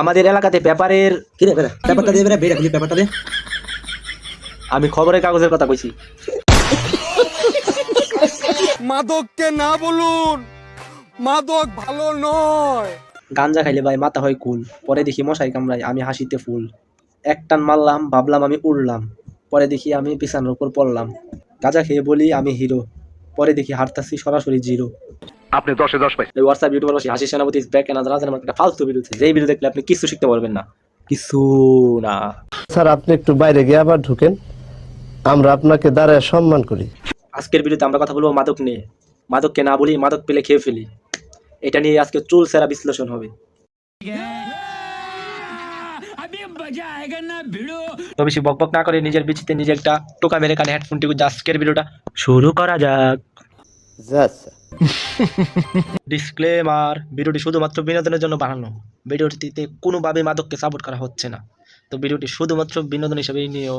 আমাদের এলাকাতে পেপারের কি রে বেটা পেপারটা দিয়ে বেটা বেটা খুলি পেপারটা দে। আমি খবরের কাগজের কথা কইছি। মাদককে না বলুন মাদক ভালো নয়। গাঞ্জা খাইলে ভাই মাথা হয় কুল পরে দেখি মশাই কামড়াই আমি হাসিতে ফুল। এক টান মারলাম ভাবলাম আমি উড়লাম পরে দেখি আমি পিছানোর উপর পড়লাম। গাঁজা খেয়ে বলি আমি হিরো। পরে দেখি হারতাছি সরাসরি জিরো। আপনি দশে দশ পাই এই হোয়াটসঅ্যাপ ইউটিউবার বসে হাসি সেনাপতি ব্যাক এনাদ রাজার আমার একটা ফালতু ভিডিও যেই ভিডিও দেখলে আপনি কিছু শিখতে পারবেন না। কিছু না। স্যার আপনি একটু বাইরে গিয়ে আবার ঢুকেন। আমরা আপনাকে দাঁড়ায় সম্মান করি। আজকের ভিডিওতে আমরা কথা বলব মাদক নিয়ে। মাদককে না বলি মাদক পেলে খেয়ে ফেলি। এটা নিয়ে আজকে চুল সেরা বিশ্লেষণ হবে। তো বেশি বকবক না করে নিজের বিচিতে নিজে একটা টোকা মেরে কানে হেডফোনটি আজকের ভিডিওটা শুরু করা যাক। ডিসক্লেমার ভিডিওটি শুধুমাত্র বিনোদনের জন্য বানানো। ভিডিওটিতে কোনোভাবে মাদককে সাপোর্ট করা হচ্ছে না। তো ভিডিওটি শুধুমাত্র বিনোদন হিসেবেই নিয়েও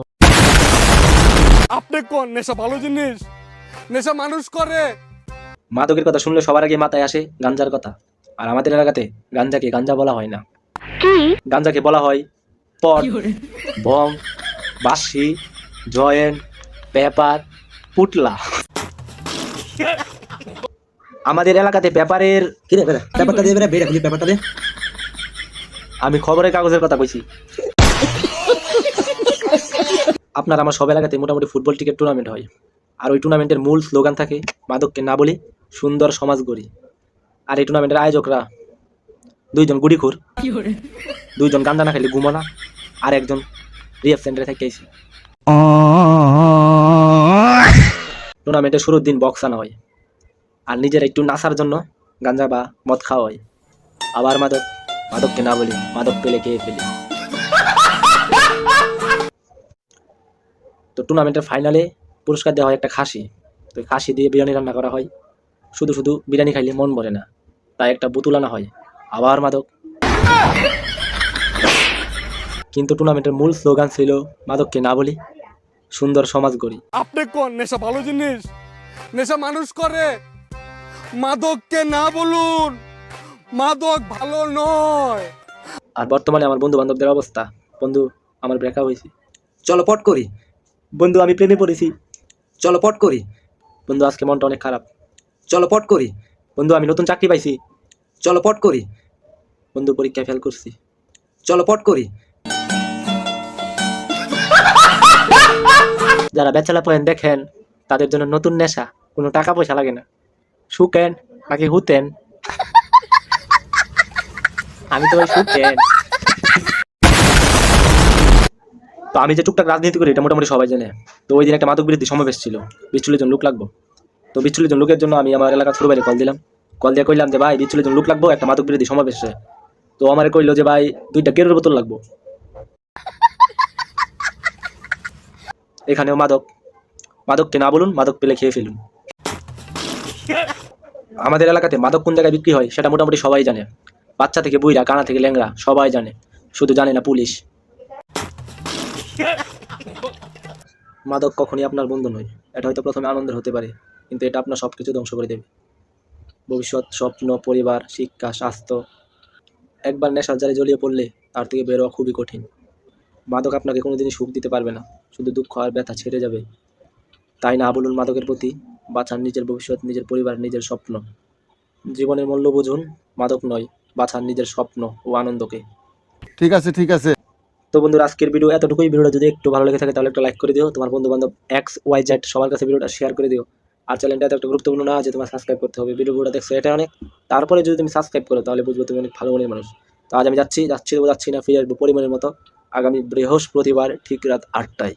আপনি কোন? নেশা ভালো জিনিস? নেশা মানুষ করে। মাদকের কথা শুনলে সবার আগে মাথায় আসে গাঞ্জার কথা। আর আমাদের এলাকাতে গাঞ্জাকে গাঞ্জা বলা হয় না। গাঞ্জাকে বলা হয় পট বং বাসি জয়েন্ট পেপার পুটলা। আমাদের এলাকাতে পেপারের কি রে পেপারটা দিয়ে বেটা বেটা খুলি পেপারটা দে। আমি খবরের কাগজের কথা কইছি। আপনার আমার সব এলাকাতে মোটামুটি ফুটবল টিকেট টুর্নামেন্ট হয়। আর ওই টুর্নামেন্টের মূল স্লোগান থাকে মাদককে না বলি সুন্দর সমাজ গড়ি। আর এই টুর্নামেন্টের আয়োজকরা দুইজন গুড়িখুর। দুইজন গান্দা না খাইলে ঘুমনা আর একজন রিএফ সেন্টারে থেকে আইছে। টুর্নামেন্টের শুরুর দিন বক্স আনা হয় আর নিজের একটু নাচার জন্য গাঞ্জা বা মদ খাওয়া হয়। আবার মাদক মাদককে না বলি মাদক পেলে খেয়ে ফেলি। তো টুর্নামেন্টের ফাইনালে পুরস্কার দেওয়া হয় একটা খাসি। তো খাসি দিয়ে বিরিয়ানি রান্না করা হয়। শুধু শুধু বিরিয়ানি খাইলে মন ভরে না তাই একটা বোতল আনা হয়। আবার মাদক। কিন্তু টুর্নামেন্টের মূল স্লোগান ছিল মাদককে না বলি সুন্দর সমাজ গড়ি। আপনি কোন? নেশা ভালো জিনিস? নেশা মানুষ করে। মাদককে না বলুন মাদক ভালো নয়। আর বর্তমানে আমার বন্ধু বান্ধবদের অবস্থা বন্ধু আমার ব্রেকআপ হয়েছে। চলো পট করি। বন্ধু আমি প্রেমে পড়েছি। চলো পট করি। বন্ধু আজকে মনটা অনেক খারাপ। চলো পট করি। বন্ধু আমি নতুন চাকরি পাইছি। চলো পট করি। বন্ধু পরীক্ষা ফেল করছি। চলো, পট করি। যারা বেচালা পয়েন্ট দেখেন, তাদের জন্য নতুন নেশা, কোনো টাকা পয়সা লাগে না। শুকেন, নাকি হুতেন? আমি তো ভাই শুকেন। তো আমি যে টুকটাক রাজনীতি করি, এটা মোটামুটি সবাই জানে। তো ওই দিন একটা মাদক বিরোধী সমাবেশ ছিল। বিশ চল্লিশ জন লোক লাগবো। তো বিশ চল্লিশ জন লোকের জন্য আমি আমার এলাকা ছোট বাইরে কল দিলাম। কল দিয়ে কইলাম যে, ভাই বিশ চল্লিশ জন লোক লাগবো, একটা মাদক বিরোধী সমাবেশে তো আমার কইলো যে, ভাই, দুইটা কেরের বোতল লাগবো। এখানেও মাদক। মাদককে না বলুন, মাদক পেলে খেয়ে ফেলুন। আমাদের এলাকাতে মাদক কোন জায়গায় বিক্রি হয়, সেটা মোটামুটি সবাই জানে। বাচ্চা থেকে বুইরা কানা থেকে ল্যাংরা সবাই জানে। শুধু জানে না পুলিশ। মাদক কখনই আপনার বন্ধু নয়। এটা হয়তো প্রথমে আনন্দের হতে পারে, কিন্তু এটা আপনার সব কিছু ধ্বংস করে দেবে। ভবিষ্যৎ, স্বপ্ন, পরিবার, শিক্ষা, স্বাস্থ্য একবার নেশার জালে জড়িয়ে পড়লে তার থেকে বেরোয়া খুবই কঠিন। মাদক আপনাকে কোনোদিনই সুখ দিতে পারবে না। শুধু দুঃখ আর ব্যথা ছেড়ে যাবে। তাই না বলুন মাদকের প্রতি বাঁচান নিজের ভবিষ্যৎ নিজের পরিবার নিজের স্বপ্ন। জীবনের মূল্য বুঝুন মাদক নয় বাঁচান নিজের স্বপ্ন ও আনন্দকে। ঠিক আছে ঠিক আছে। তো বন্ধুরা আজকের ভিডিও এতটুকুই। ভিডিওটা যদি একটু ভালো লেগে থাকে তাহলে একটা লাইক করে দিও। তোমার বন্ধু বান্ধব এক্স ওয়াই জেড সবার কাছে ভিডিওটা শেয়ার করে দিও। আর চ্যানেলটা এত একটা গুরুত্বপূর্ণ না যে তোমার সাবস্ক্রাইব করতে হবে। ভিডিওটা দেখছ, এটা অনেক তারপরে যদি তুমি সাবস্ক্রাইব করো, তাহলে বুঝব তুমি অনেক ভালো মনের মানুষ। তো আজ আমি যাচ্ছি যাচ্ছি যাচ্ছি না, ফিরে আসব পরিমাণের মতো। আগামী বৃহস্পতিবার ঠিক রাত আটটায়।